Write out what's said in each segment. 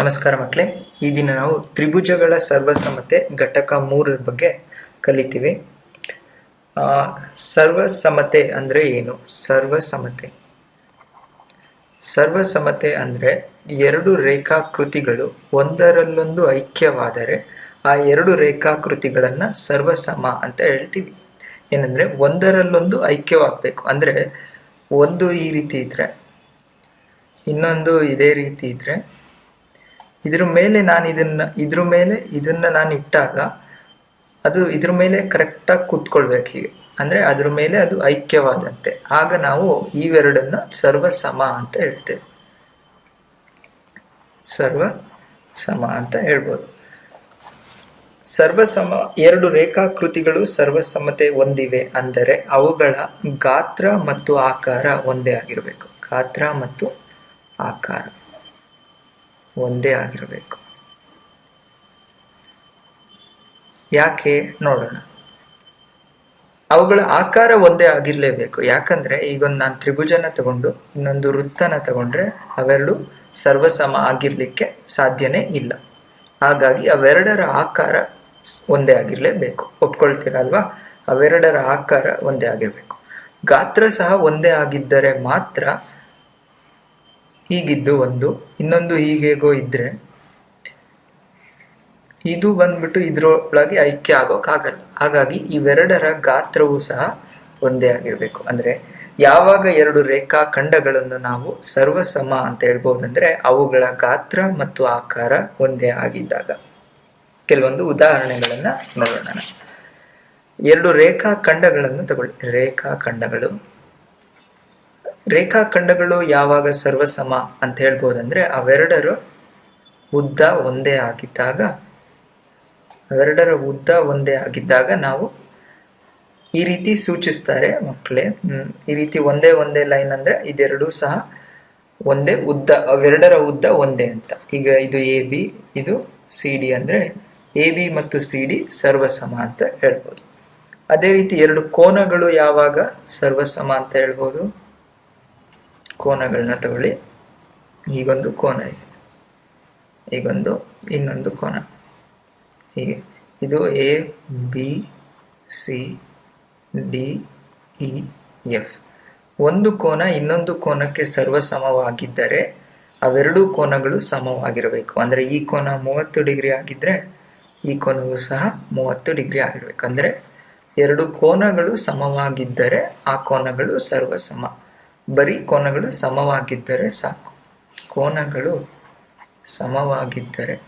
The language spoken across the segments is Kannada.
ನಮಸ್ಕಾರ ಮಕ್ಕಳೇ. ಈ ದಿನ ನಾವು ತ್ರಿಭುಜಗಳ ಸರ್ವಸಮತೆ ಘಟಕ ಮೂರರ ಬಗ್ಗೆ ಕಲಿತೀವಿ. ಸರ್ವಸಮತೆ ಅಂದರೆ ಏನು? ಸರ್ವಸಮತೆ ಸರ್ವಸಮತೆ ಅಂದರೆ ಎರಡು ರೇಖಾಕೃತಿಗಳು ಒಂದರಲ್ಲೊಂದು ಐಕ್ಯವಾದರೆ ಆ ಎರಡು ರೇಖಾಕೃತಿಗಳನ್ನು ಸರ್ವಸಮ ಅಂತ ಹೇಳ್ತೀವಿ. ಏನಂದರೆ ಒಂದರಲ್ಲೊಂದು ಐಕ್ಯವಾಗಬೇಕು. ಅಂದರೆ ಒಂದು ಈ ರೀತಿ ಇದ್ದರೆ ಇನ್ನೊಂದು ಇದೇ ರೀತಿ ಇದ್ದರೆ ಇದ್ರ ಮೇಲೆ ನಾನು ಇದನ್ನ, ಇದ್ರ ಮೇಲೆ ಇದನ್ನ ನಾನು ಇಟ್ಟಾಗ ಅದು ಇದ್ರ ಮೇಲೆ ಕರೆಕ್ಟಾಗಿ ಕೂತ್ಕೊಳ್ಬೇಕು ಹೀಗೆ. ಅಂದರೆ ಅದ್ರ ಮೇಲೆ ಅದು ಐಕ್ಯವಾದಂತೆ. ಆಗ ನಾವು ಇವೆರಡನ್ನು ಸರ್ವ ಸಮ ಅಂತ ಹೇಳ್ತೇವೆ. ಸರ್ವ ಸಮ ಅಂತ ಹೇಳ್ಬೋದು. ಸರ್ವಸಮ ಎರಡು ರೇಖಾಕೃತಿಗಳು ಸರ್ವಸಮತೆ ಹೊಂದಿವೆ ಅಂದರೆ ಅವುಗಳ ಗಾತ್ರ ಮತ್ತು ಆಕಾರ ಒಂದೇ ಆಗಿರಬೇಕು. ಗಾತ್ರ ಮತ್ತು ಆಕಾರ. ಒಂದೇ ಆಗಿರಬೇಕು. ಯಾಕೆ? ನೋಡೋಣ. ಅವುಗಳ ಆಕಾರ ಒಂದೇ ಆಗಿರಲೇಬೇಕು. ಯಾಕಂದ್ರೆ ಈಗೊಂದು ನಾನು ತ್ರಿಭುಜನ ತಗೊಂಡು ಇನ್ನೊಂದು ವೃತ್ತನ ತಗೊಂಡ್ರೆ ಅವೆರಡು ಸರ್ವಸಮ ಆಗಿರ್ಲಿಕ್ಕೆ ಸಾಧ್ಯನೇ ಇಲ್ಲ. ಹಾಗಾಗಿ ಅವೆರಡರ ಆಕಾರ ಒಂದೇ ಆಗಿರಲೇಬೇಕು. ಒಪ್ಕೊಳ್ತೀರಲ್ವಾ ಅವೆರಡರ ಆಕಾರ ಒಂದೇ ಆಗಿರಬೇಕು. ಗಾತ್ರ ಸಹ ಒಂದೇ ಆಗಿದ್ದರೆ ಮಾತ್ರ ಹೀಗಿದ್ದು ಒಂದು, ಇನ್ನೊಂದು ಹೀಗೇಗೋ ಇದ್ದರೆ ಇದು ಬಂದ್ಬಿಟ್ಟು ಇದರೊಳಗೆ ಐಕ್ಯ ಆಗೋಕ್ಕಾಗಲ್ಲ ಹಾಗಾಗಿ ಇವೆರಡರ ಗಾತ್ರವೂ ಸಹ ಒಂದೇ ಆಗಿರಬೇಕು. ಅಂದರೆ ಯಾವಾಗ ಎರಡು ರೇಖಾಖಂಡಗಳನ್ನು ನಾವು ಸರ್ವಸಮ ಅಂತ ಹೇಳ್ಬೋದಂದ್ರೆ ಅವುಗಳ ಗಾತ್ರ ಮತ್ತು ಆಕಾರ ಒಂದೇ ಆಗಿದ್ದಾಗ. ಕೆಲವೊಂದು ಉದಾಹರಣೆಗಳನ್ನು ನೋಡೋಣ. ಎರಡು ರೇಖಾಖಂಡಗಳನ್ನು ತಗೊಳ್ಳಿ. ರೇಖಾಖಂಡಗಳು ರೇಖಾಖಂಡಗಳು ಯಾವಾಗ ಸರ್ವಸಮ ಅಂತ ಹೇಳ್ಬೋದಂದ್ರೆ ಅವೆರಡರ ಉದ್ದ ಒಂದೇ ಆಗಿದ್ದಾಗ, ಅವೆರಡರ ಉದ್ದ ಒಂದೇ ಆಗಿದ್ದಾಗ ನಾವು ಈ ರೀತಿ ಸೂಚಿಸ್ತಾರೆ ಮಕ್ಕಳೇ. ಈ ರೀತಿ ಒಂದೇ ಒಂದೇ ಲೈನ್ ಅಂದ್ರೆ ಇದೆರಡೂ ಸಹ ಒಂದೇ ಉದ್ದ, ಅವೆರಡರ ಉದ್ದ ಒಂದೇ ಅಂತ. ಈಗ ಇದು ಎ ಬಿ ಇದು ಸಿ ಡಿ ಅಂದ್ರೆ ಎ ಬಿ ಮತ್ತು ಸಿ ಡಿ ಸರ್ವಸಮ ಅಂತ ಹೇಳ್ಬೋದು. ಅದೇ ರೀತಿ ಎರಡು ಕೋನಗಳು ಯಾವಾಗ ಸರ್ವಸಮ ಅಂತ ಹೇಳ್ಬೋದು? ಕೋನಗಳನ್ನ ತಗೊಳ್ಳಿ. ಈಗೊಂದು ಕೋನ ಇದೆ. ಈಗೊಂದು ಇನ್ನೊಂದು ಕೋನ. ಹೀಗೆ. ಇದು A B C D E F ಒಂದು ಕೋನ ಇನ್ನೊಂದು ಕೋನಕ್ಕೆ ಸರ್ವಸಮವಾಗಿದ್ದರೆ ಅವೆರಡೂ ಕೋನಗಳು ಸಮವಾಗಿರಬೇಕು. ಅಂದರೆ ಈ ಕೋನ ಮೂವತ್ತು ಡಿಗ್ರಿ ಆಗಿದ್ದರೆ ಈ ಕೋನವು ಸಹ ಮೂವತ್ತು ಡಿಗ್ರಿ ಆಗಿರಬೇಕು. ಅಂದರೆ ಎರಡು ಕೋನಗಳು ಸಮವಾಗಿದ್ದರೆ ಆ ಕೋನಗಳು ಸರ್ವಸಮ. ಬರೀ ಕೋನಗಳು ಸಮವಾಗಿದ್ದರೆ ಸಾಕು. ಕೋನಗಳು ಸಮವಾಗಿದ್ದರೆ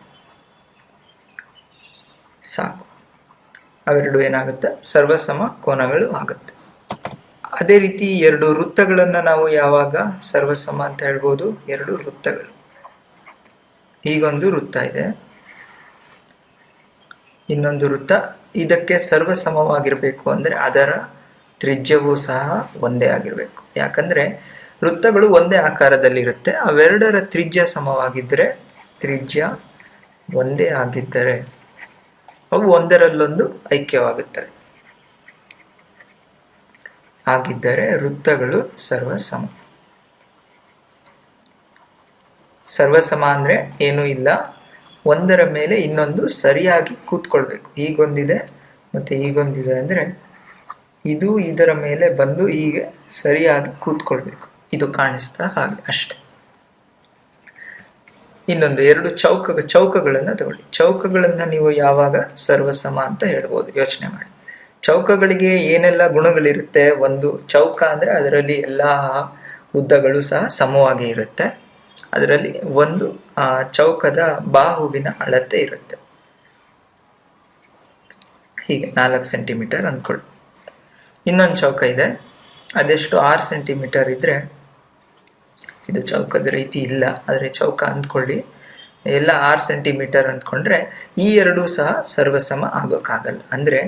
ಸಾಕು. ಅವೆರಡು ಏನಾಗುತ್ತೆ? ಸರ್ವಸಮ ಕೋನಗಳು ಆಗುತ್ತೆ. ಅದೇ ರೀತಿ ಎರಡು ವೃತ್ತಗಳನ್ನು ನಾವು ಯಾವಾಗ ಸರ್ವಸಮ ಅಂತ ಹೇಳ್ಬೋದು? ಎರಡು ವೃತ್ತಗಳು. ಹೀಗೊಂದು ವೃತ್ತ ಇದೆ. ಇನ್ನೊಂದು ವೃತ್ತ, ಇದಕ್ಕೆ ಸರ್ವಸಮವಾಗಿರಬೇಕು ಅಂದರೆ ಅದರ ತ್ರಿಜ್ಯವೂ ಸಹ ಒಂದೇ ಆಗಿರಬೇಕು. ಯಾಕಂದರೆ ವೃತ್ತಗಳು ಒಂದೇ ಆಕಾರದಲ್ಲಿರುತ್ತೆ. ಅವೆರಡರ ತ್ರಿಜ್ಯ ಸಮವಾಗಿದ್ದರೆ ತ್ರಿಜ್ಯ ಒಂದೇ ಆಗಿದ್ದರೆ ಅವು ಒಂದರಲ್ಲೊಂದು ಐಕ್ಯವಾಗುತ್ತವೆ. ಆಗಿದ್ದರೆ ವೃತ್ತಗಳು ಸರ್ವಸಮ. ಸರ್ವಸಮ ಅಂದರೆ ಏನೂ ಇಲ್ಲ. ಒಂದರ ಮೇಲೆ ಇನ್ನೊಂದು ಸರಿಯಾಗಿ ಕೂತ್ಕೊಳ್ಬೇಕು. ಈಗೊಂದಿದೆ ಮತ್ತು ಈಗೊಂದಿದೆ ಅಂದರೆ ಇದು ಇದರ ಮೇಲೆ ಬಂದು ಹೀಗೆ ಸರಿಯಾಗಿ ಕೂತ್ಕೊಳ್ಬೇಕು. ಇದು ಕಾಣಿಸ್ತಾ ಹಾಗೆ ಅಷ್ಟೆ. ಇನ್ನೊಂದು ಎರಡು ಚೌಕ, ಚೌಕಗಳನ್ನು ತಗೊಳ್ಳಿ. ಚೌಕಗಳನ್ನು ನೀವು ಯಾವಾಗ ಸರ್ವಸಮ ಅಂತ ಹೇಳ್ಬೋದು. ಯೋಚನೆ ಮಾಡಿ. ಚೌಕಗಳಿಗೆ ಏನೆಲ್ಲ ಗುಣಗಳಿರುತ್ತೆ? ಒಂದು ಚೌಕ ಅಂದರೆ ಅದರಲ್ಲಿ ಎಲ್ಲ ಉದ್ದಗಳು ಸಹ ಸಮವಾಗಿ ಇರುತ್ತೆ. ಅದರಲ್ಲಿ ಒಂದು, ಆ, ಚೌಕದ ಬಾಹುವಿನ ಅಳತೆ ಇರುತ್ತೆ. ಹೀಗೆ ನಾಲ್ಕು ಸೆಂಟಿಮೀಟರ್ ಅಂದ್ಕೊಳ್ಳಿ. ಇನ್ನೊಂದು ಚೌಕ ಇದೆ. ಅದೆಷ್ಟು ಆರು ಸೆಂಟಿಮೀಟರ್ ಇದ್ದರೆ ಇದು ಚೌಕದ ರೀತಿ ಇಲ್ಲ. ಆದರೆ ಚೌಕ ಅಂದ್ಕೊಳ್ಳಿ. ಎಲ್ಲ ಆರು ಸೆಂಟಿಮೀಟರ್ ಅಂದ್ಕೊಂಡ್ರೆ ಈ ಎರಡೂ ಸಹ ಸರ್ವಸಮ ಆಗೋಕ್ಕಾಗಲ್ಲ. ಅಂದರೆ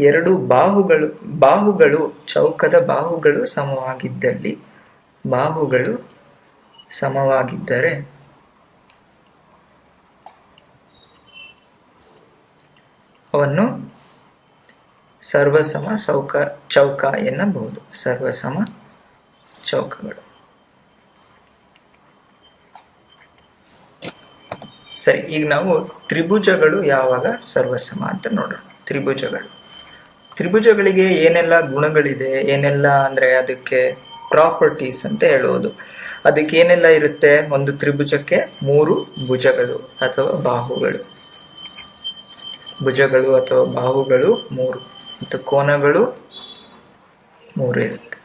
ಎರಡು ಬಾಹುಗಳು ಬಾಹುಗಳು, ಚೌಕದ ಬಾಹುಗಳು ಸಮವಾಗಿದ್ದಲ್ಲಿ, ಬಾಹುಗಳು ಸಮವಾಗಿದ್ದರೆ ಅವನ್ನು ಸರ್ವಸಮ ಚೌಕ ಚೌಕ ಎನ್ನಬಹುದು. ಸರ್ವಸಮ ಚೌಕಗಳು. ಸರಿ, ಈಗ ನಾವು ತ್ರಿಭುಜಗಳು ಯಾವಾಗ? ಸರ್ವಸಮ ಅಂತ ನೋಡೋಣ. ತ್ರಿಭುಜಗಳು. ತ್ರಿಭುಜಗಳಿಗೆ ಏನೆಲ್ಲ ಗುಣಗಳಿದೆ? ಏನೆಲ್ಲ ಅಂದರೆ ಅದಕ್ಕೆ ಪ್ರಾಪರ್ಟೀಸ್ ಅಂತ ಹೇಳುವುದು. ಅದಕ್ಕೆ ಏನೆಲ್ಲ ಇರುತ್ತೆ? ಒಂದು ತ್ರಿಭುಜಕ್ಕೆ ಮೂರು ಭುಜಗಳು ಅಥವಾ ಬಾಹುಗಳು. ಭುಜಗಳು ಅಥವಾ ಬಾಹುಗಳು ಮೂರು. ಮತ್ತು ಕೋನಗಳು ಮೂರು ಇರುತ್ತೆ.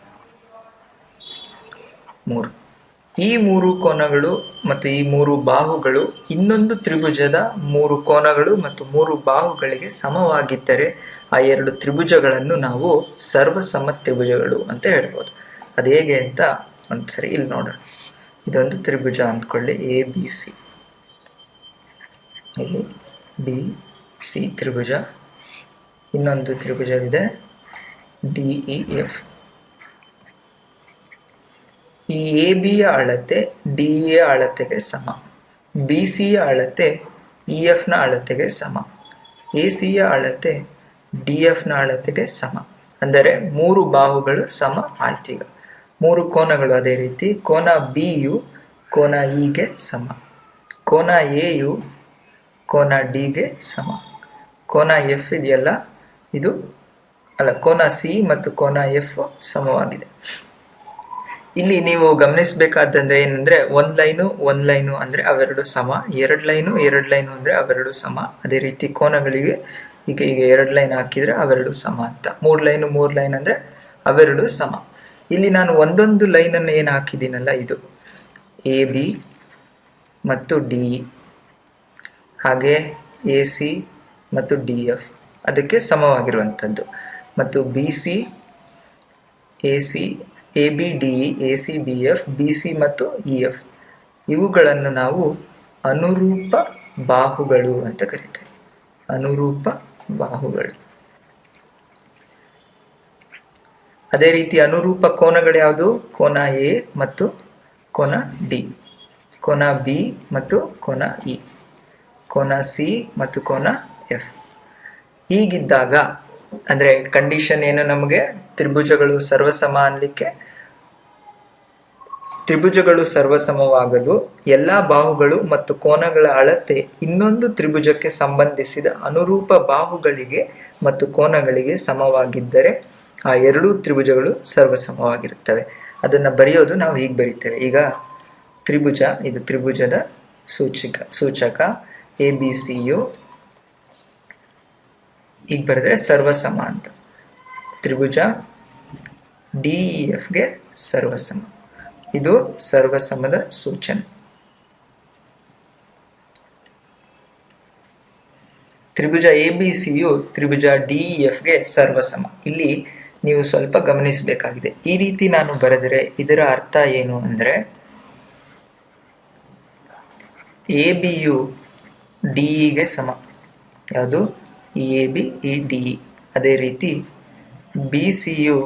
ಮೂರು. ಈ ಮೂರು ಕೋನಗಳು ಮತ್ತು ಈ ಮೂರು ಬಾಹುಗಳು ಇನ್ನೊಂದು ತ್ರಿಭುಜದ ಮೂರು ಕೋನಗಳು ಮತ್ತು ಮೂರು ಬಾಹುಗಳಿಗೆ ಸಮವಾಗಿದ್ದರೆ ಆ ಎರಡು ತ್ರಿಭುಜಗಳನ್ನು ನಾವು ಸರ್ವಸಮ ತ್ರಿಭುಜಗಳು ಅಂತ ಹೇಳ್ಬೋದು. ಅದು ಹೇಗೆ ಅಂತ ಒಂದ್ಸರಿ ಇಲ್ಲಿ ನೋಡೋಣ. ಇದೊಂದು ತ್ರಿಭುಜ ಅಂದ್ಕೊಳ್ಳಿ, A, B, C. A, B, C ತ್ರಿಭುಜ. ಇನ್ನೊಂದು ತ್ರಿಭುಜವಿದೆ. ಡಿ ಇ ಎಫ್ ಈ ಎ ಬಿಯ ಅಳತೆ ಡಿ ಎ ಅಳತೆಗೆ ಸಮ. ಬಿ ಸಿಯ ಅಳತೆ ಇ ಎಫ್ನ ಅಳತೆಗೆ ಸಮ. ಎ ಸಿಯ ಅಳತೆ ಡಿ ಎಫ್ನ ಅಳತೆಗೆ ಸಮ. ಅಂದರೆ ಮೂರು ಬಾಹುಗಳು ಸಮ ಆಯ್ತು ಈಗ. ಮೂರು ಕೋನಗಳು ಅದೇ ರೀತಿ. ಕೋನ ಬಿ ಯು ಕೋನ ಇಗೆ ಸಮ. ಕೋನ ಎ ಯು ಕೋನ ಡಿಗೆ ಸಮ. ಕೋನ ಎಫ್ ಇದೆಯಲ್ಲ? ಇದು? ಅಲ್ಲ, ಕೋನ ಸಿ ಮತ್ತು ಕೋನ ಎಫ್ ಸಮವಾಗಿದೆ. ಇಲ್ಲಿ ನೀವು ಗಮನಿಸಬೇಕಾದಂದ್ರೆ ಏನಂದ್ರೆ, ಒಂದ್ ಲೈನು ಒಂದ್ ಲೈನು ಅಂದ್ರೆ ಅವೆರಡು ಸಮ, ಎರಡು ಲೈನು ಎರಡು ಲೈನು ಅಂದ್ರೆ ಅವೆರಡು ಸಮ. ಅದೇ ರೀತಿ ಕೋನಗಳಿಗೆ ಈಗ ಈಗ ಎರಡು ಲೈನ್ ಹಾಕಿದ್ರೆ ಅವೆರಡು ಸಮ ಅಂತ. ಮೂರು ಲೈನು, ಮೂರು ಲೈನ್ ಅಂದ್ರೆ ಅವೆರಡು ಸಮ. ಇಲ್ಲಿ ನಾನು ಒಂದೊಂದು ಲೈನನ್ನು ಏನು ಹಾಕಿದ್ದೀನಲ್ಲ, ಇದು. ಎ ಬಿ ಮತ್ತು ಡಿ ಹಾಗೆ ಎ ಸಿ ಮತ್ತು ಡಿ ಎಫ್ ಅದಕ್ಕೆ ಸಮವಾಗಿರುವಂಥದ್ದು. ಮತ್ತು B C A C A B D A C B F B C ಮತ್ತು ಇ ಎಫ್ ಇವುಗಳನ್ನು ನಾವು ಅನುರೂಪ ಬಾಹುಗಳು ಅಂತ ಕರೀತೇವೆ. ಅನುರೂಪ ಬಾಹುಗಳು. ಅದೇ ರೀತಿ ಅನುರೂಪ ಕೋನಗಳು ಯಾವುದು? ಕೋನ ಎ ಮತ್ತು ಕೋನ ಡಿ ಕೋನ ಬಿ ಮತ್ತು ಕೋನ ಇ ಕೋನ ಸಿ ಮತ್ತು ಕೋನ ಎಫ್ ಹೀಗಿದ್ದಾಗ ಅಂದರೆ ಕಂಡೀಷನ್ ಏನು ನಮಗೆ? ತ್ರಿಭುಜಗಳು ಸರ್ವಸಮ ಅನ್ಲಿಕ್ಕೆ ತ್ರಿಭುಜಗಳು ಸರ್ವಸಮವಾಗಲು ಎಲ್ಲ ಬಾಹುಗಳು ಮತ್ತು ಕೋನಗಳ ಅಳತೆ ಇನ್ನೊಂದು ತ್ರಿಭುಜಕ್ಕೆ ಸಂಬಂಧಿಸಿದ ಅನುರೂಪ ಬಾಹುಗಳಿಗೆ ಮತ್ತು ಕೋನಗಳಿಗೆ ಸಮವಾಗಿದ್ದರೆ ಆ ಎರಡೂ ತ್ರಿಭುಜಗಳು ಸರ್ವಸಮವಾಗಿರುತ್ತವೆ. ಅದನ್ನು ಬರೆಯೋದು ನಾವು ಹೀಗೆ ಬರೀತೇವೆ. ಈಗ ತ್ರಿಭುಜ, ಇದು ತ್ರಿಭುಜದ ಸೂಚಕ ಸೂಚಕ ಎ ಬಿ ಸಿ ಯು ಈಗ ಬರೆದ್ರೆ ಸರ್ವಸಮ ಅಂತ. ತ್ರಿಭುಜ ಡಿ ಇ ಎಫ್ಗೆ ಸರ್ವಸಮ. ಇದು ಸರ್ವಸಮದ ಸೂಚನೆ. ತ್ರಿಭುಜ ಎ ಬಿ ಸಿಯು ತ್ರಿಭುಜ ಡಿ ಇ ಎಫ್ಗೆ ಸರ್ವಸಮ. ಇಲ್ಲಿ ನೀವು ಸ್ವಲ್ಪ ಗಮನಿಸಬೇಕಾಗಿದೆ. ಈ ರೀತಿ ನಾನು ಬರೆದರೆ ಇದರ ಅರ್ಥ ಏನು ಅಂದರೆ ಎ ಬಿ ಯು ಡಿ ಇಗೆ ಸಮ. ಯಾವುದು? E A B E D E ಅದೇ ರೀತಿ ಬಿ ಸಿ ಯು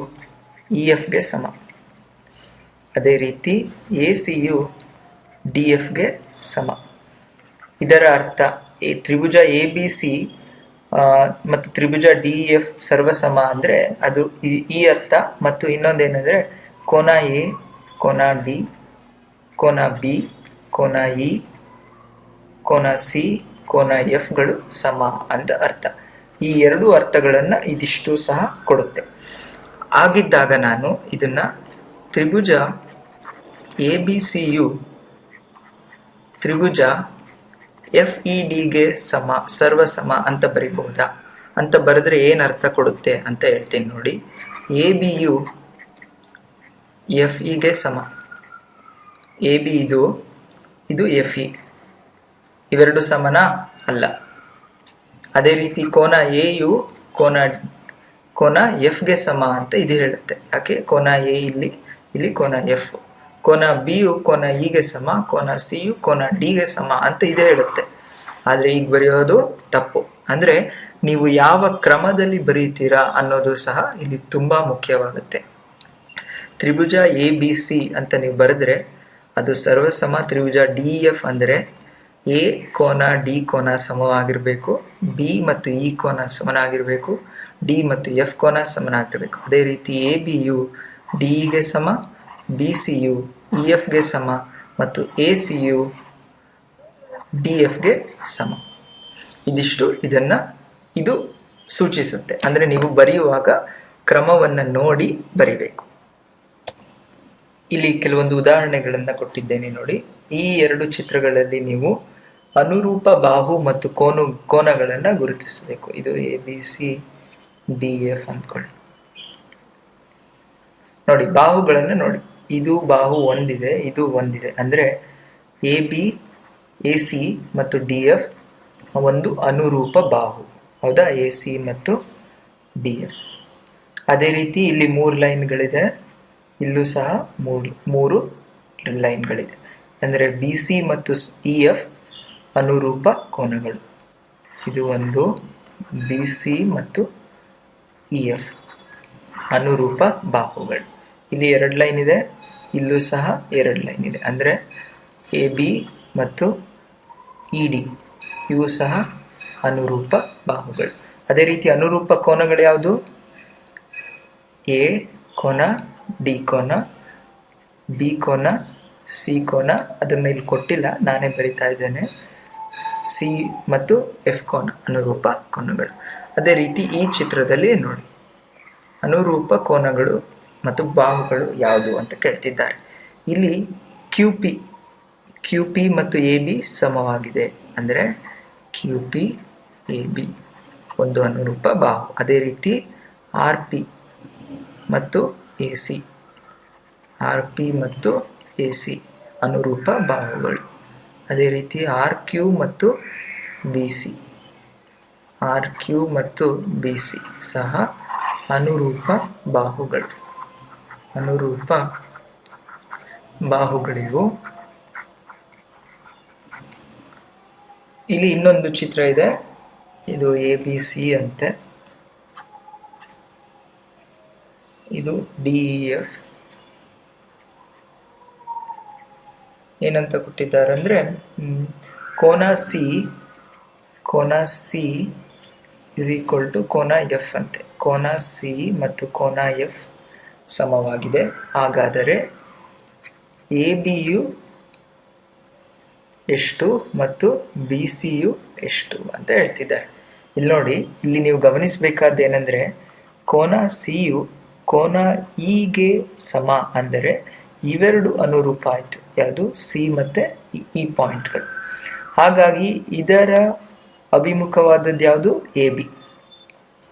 ಇ ಎಫ್ಗೆ ಸಮ. ಅದೇ ರೀತಿ ಎ ಸಿ ಯು ಡಿ ಎಫ್ಗೆ ಸಮ. ಇದರ ಅರ್ಥ, ಈ ತ್ರಿಭುಜ ಎ ಬಿ ಸಿ ಮತ್ತು ತ್ರಿಭುಜ ಡಿ ಎಫ್ ಸರ್ವಸಮ ಅಂದರೆ ಅದು ಈ ಈ ಅರ್ಥ, ಮತ್ತು ಇನ್ನೊಂದೇನೆಂದರೆ ಕೋನ ಎ ಕೋನ ಡಿ ಕೋನ ಬಿ ಕೋನ ಇ ಕೋನ ಸಿ ಕೋನ ಎಫ್ಗಳು ಸಮ ಅಂತ ಅರ್ಥ. ಈ ಎರಡು ಅರ್ಥಗಳನ್ನು ಇದಿಷ್ಟು ಸಹ ಕೊಡುತ್ತೆ. ಆಗಿದ್ದಾಗ ನಾನು ಇದನ್ನ ತ್ರಿಭುಜ ಎ ಬಿ ಸಿ ಯು ತ್ರಿಭುಜ ಎಫ್ ಇ ಡಿಗೆ ಸಮ ಸರ್ವ ಸಮ ಅಂತ ಬರಿಬಹುದಾ? ಅಂತ ಬರೆದ್ರೆ ಏನು ಅರ್ಥ ಕೊಡುತ್ತೆ ಅಂತ ಹೇಳ್ತೀನಿ ನೋಡಿ. ಎ ಬಿ ಯು ಎಫ್ ಇಗೆ ಸಮ. ಎ ಬಿ ಇದು ಇದು ಎಫ್ ಇ. ಇವೆರಡು ಸಮನ ಅಲ್ಲ. ಅದೇ ರೀತಿ ಕೋನ ಎ ಯು ಕೋನ ಕೋನ ಎಫ್ಗೆ ಸಮ ಅಂತ ಇದು ಹೇಳುತ್ತೆ. ಯಾಕೆ? ಕೋನ ಎ ಇಲ್ಲಿ ಇಲ್ಲಿ ಕೋನ ಎಫ್ ಕೋನ ಬಿ ಯು ಕೋನ ಇಗೆ ಸಮ, ಕೋನ ಸಿ ಯು ಕೋನ ಡಿಗೆ ಸಮ ಅಂತ ಇದು ಹೇಳುತ್ತೆ. ಆದರೆ ಈಗ ಬರೆಯೋದು ತಪ್ಪು. ಅಂದರೆ ನೀವು ಯಾವ ಕ್ರಮದಲ್ಲಿ ಬರೀತೀರಾ ಅನ್ನೋದು ಸಹ ಇಲ್ಲಿ ತುಂಬ ಮುಖ್ಯವಾಗುತ್ತೆ. ತ್ರಿಭುಜ ಎ ಬಿ ಸಿ ಅಂತ ನೀವು ಬರೆದ್ರೆ ಅದು ಸರ್ವಸಮ ತ್ರಿಭುಜ ಡಿ ಎಫ್ ಅಂದರೆ ಎ ಕೋನ ಡಿ ಕೋನ ಸಮವಾಗಿರಬೇಕು, ಬಿ ಮತ್ತು ಇ ಕೋನ ಸಮನಾಗಿರಬೇಕು, ಡಿ ಮತ್ತು ಎಫ್ ಕೋನ ಸಮನಾಗಿರಬೇಕು. ಅದೇ ರೀತಿ ಎ, ಬಿ, ಯು, ಡಿ ಗೆ ಸಮ, ಬಿ, ಸಿ, ಯು, ಇ ಎಫ್ಗೆ ಸಮ ಮತ್ತು ಎ, ಸಿ, ಯು, ಡಿ ಎಫ್ಗೆ ಸಮ. ಇದಿಷ್ಟು ಇದನ್ನು ಇದು ಸೂಚಿಸುತ್ತೆ. ಅಂದರೆ ನೀವು ಬರೆಯುವಾಗ ಕ್ರಮವನ್ನು ನೋಡಿ ಬರಿಬೇಕು. ಇಲ್ಲಿ ಕೆಲವೊಂದು ಉದಾಹರಣೆಗಳನ್ನು ಕೊಟ್ಟಿದ್ದೇನೆ ನೋಡಿ. ಈ ಎರಡು ಚಿತ್ರಗಳಲ್ಲಿ ನೀವು ಅನುರೂಪ ಬಾಹು ಮತ್ತು ಕೋನು, ಕೋನಗಳನ್ನು ಗುರುತಿಸಬೇಕು. ಇದು A B C D F ಅಂದ್ಕೊಳ್ಳಿ. ನೋಡಿ, ಬಾಹುಗಳನ್ನು ನೋಡಿ. ಇದು ಬಾಹು ಒಂದಿದೆ, ಇದು ಒಂದಿದೆ. ಅಂದರೆ ಎ ಬಿ ಎ ಸಿ ಮತ್ತು ಡಿ ಎಫ್ ಒಂದು ಅನುರೂಪ ಬಾಹು. ಹೌದಾ? ಎ ಸಿ ಮತ್ತು ಡಿ ಎಫ್ ಅದೇ ರೀತಿ ಇಲ್ಲಿ ಮೂರು ಲೈನ್ಗಳಿದೆ. ಇಲ್ಲೂ ಸಹ ಮೂರು ಮೂರು ಲೈನ್ಗಳಿದೆ. ಅಂದರೆ ಬಿ ಸಿ ಮತ್ತು ಇ ಎಫ್ ಅನುರೂಪ ಕೋನಗಳು. ಇದು ಒಂದು ಬಿ ಸಿ ಮತ್ತು ಇ ಎಫ್ ಅನುರೂಪ ಬಾಹುಗಳು. ಇಲ್ಲಿ ಎರಡು ಲೈನ್ ಇದೆ, ಇಲ್ಲೂ ಸಹ ಎರಡು ಲೈನ್ ಇದೆ. ಅಂದರೆ ಎ ಬಿ ಮತ್ತು ಇ ಡಿ ಇವು ಸಹ ಅನುರೂಪ ಬಾಹುಗಳು. ಅದೇ ರೀತಿ ಅನುರೂಪ ಕೋನಗಳು ಯಾವುದು? ಎ ಕೋನ ಡಿ ಕೋನ ಬಿ ಕೋನ ಸಿ ಕೋನ, ಅದನ್ನು ಇಲ್ಲಿ ಕೊಟ್ಟಿಲ್ಲ, ನಾನೇ ಬರಿತಾ ಇದ್ದೇನೆ. ಸಿ ಮತ್ತು ಎಫ್ ಕೋನ ಅನುರೂಪ ಕೋನಗಳು. ಅದೇ ರೀತಿ ಈ ಚಿತ್ರದಲ್ಲಿ ನೋಡಿ. ಅನುರೂಪ ಕೋನಗಳು ಮತ್ತು ಬಾಹುಗಳು ಯಾವುದು ಅಂತ ಕೇಳ್ತಿದ್ದಾರೆ. ಇಲ್ಲಿ ಕ್ಯೂ ಪಿ ಕ್ಯೂ ಪಿ ಮತ್ತು ಎ ಬಿ ಸಮವಾಗಿದೆ. ಅಂದರೆ ಕ್ಯೂ ಪಿ ಎ ಬಿ ಒಂದು ಅನುರೂಪ ಬಾಹು ಅದೇ ರೀತಿ ಆರ್ ಪಿ ಮತ್ತು ಎ ಸಿ ಆರ್ ಪಿ ಮತ್ತು ಎ ಸಿ ಅನುರೂಪ ಬಾಹುಗಳು ಅದೇ ರೀತಿ ಆರ್ ಕ್ಯೂ ಮತ್ತು ಬಿ ಸಿ ಆರ್ ಕ್ಯೂ ಮತ್ತು ಬಿ ಸಿ ಸಹ ಅನುರೂಪ ಬಾಹುಗಳು. ಅನುರೂಪ ಬಾಹುಗಳಿವು. ಇಲ್ಲಿ ಇನ್ನೊಂದು ಚಿತ್ರ ಇದೆ. ಇದು ಎ ಬಿ ಸಿ ಅಂತೆ. ಇದು ಡಿ ಎಫ್ ಏನಂತ ಕೊಟ್ಟಿದ್ದಾರೆ ಅಂದರೆ ಕೋನ ಸಿ ಕೋನ ಸಿ ಇಸ್ ಈಕ್ವಲ್ ಟು ಕೋನ ಎಫ್ ಅಂತೆ. ಕೋನ ಸಿ ಮತ್ತು ಕೋನ ಎಫ್ ಸಮವಾಗಿದೆ. ಹಾಗಾದರೆ ಎ ಬಿಯು ಎಷ್ಟು ಮತ್ತು ಬಿ ಸಿಯು ಎಷ್ಟು ಅಂತ ಹೇಳ್ತಿದ್ದಾರೆ. ಇಲ್ಲಿ ನೋಡಿ, ಇಲ್ಲಿ ನೀವು ಗಮನಿಸಬೇಕಾದ್ದೇನೆಂದರೆ ಕೋನ ಸಿ ಯು ಕೋನ ಇಗೆ ಸಮ ಅಂದರೆ ಇವೆರಡು ಅನುರೂಪ ಆಯಿತು. ಯಾವುದು? ಸಿ ಮತ್ತು ಈ ಪಾಯಿಂಟ್ಗಳು. ಹಾಗಾಗಿ ಇದರ ಅಭಿಮುಖವಾದದ್ದು ಯಾವುದು? A, B.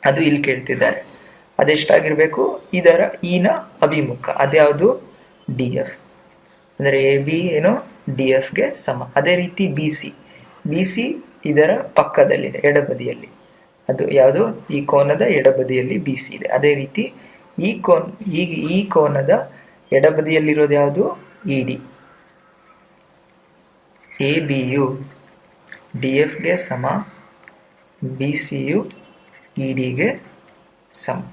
ಅದು ಇಲ್ಲಿ ಕೇಳ್ತಿದ್ದಾರೆ. ಅದೆಷ್ಟಾಗಿರಬೇಕು? ಇದರ ಇನ ಅಭಿಮುಖ. ಅದ್ಯಾವುದು? D, F. ಅಂದರೆ ಎ, ಬಿ ಏನು? ಡಿ ಎಫ್ಗೆ ಸಮ. ಅದೇ ರೀತಿ ಬಿ, ಸಿ. ಬಿ, ಸಿ ಇದರ ಪಕ್ಕದಲ್ಲಿದೆ, ಎಡಬದಿಯಲ್ಲಿ. ಅದು ಯಾವುದು? ಈ ಕೋನದ ಎಡಬದಿಯಲ್ಲಿ ಬಿ, ಸಿ ಇದೆ. ಅದೇ ರೀತಿ ಈ ಕೋನ್ ಈ ಈ ಕೋನದ ಎಡಬದಿಯಲ್ಲಿರೋದು ಯಾವುದು? E D A, B, U, D ಎಫ್ಗೆ ಸಮ, ಬಿ, ಸಿ, ಯು, ಇ ಡಿಗೆ ಸಮ.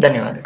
ಧನ್ಯವಾದಗಳು.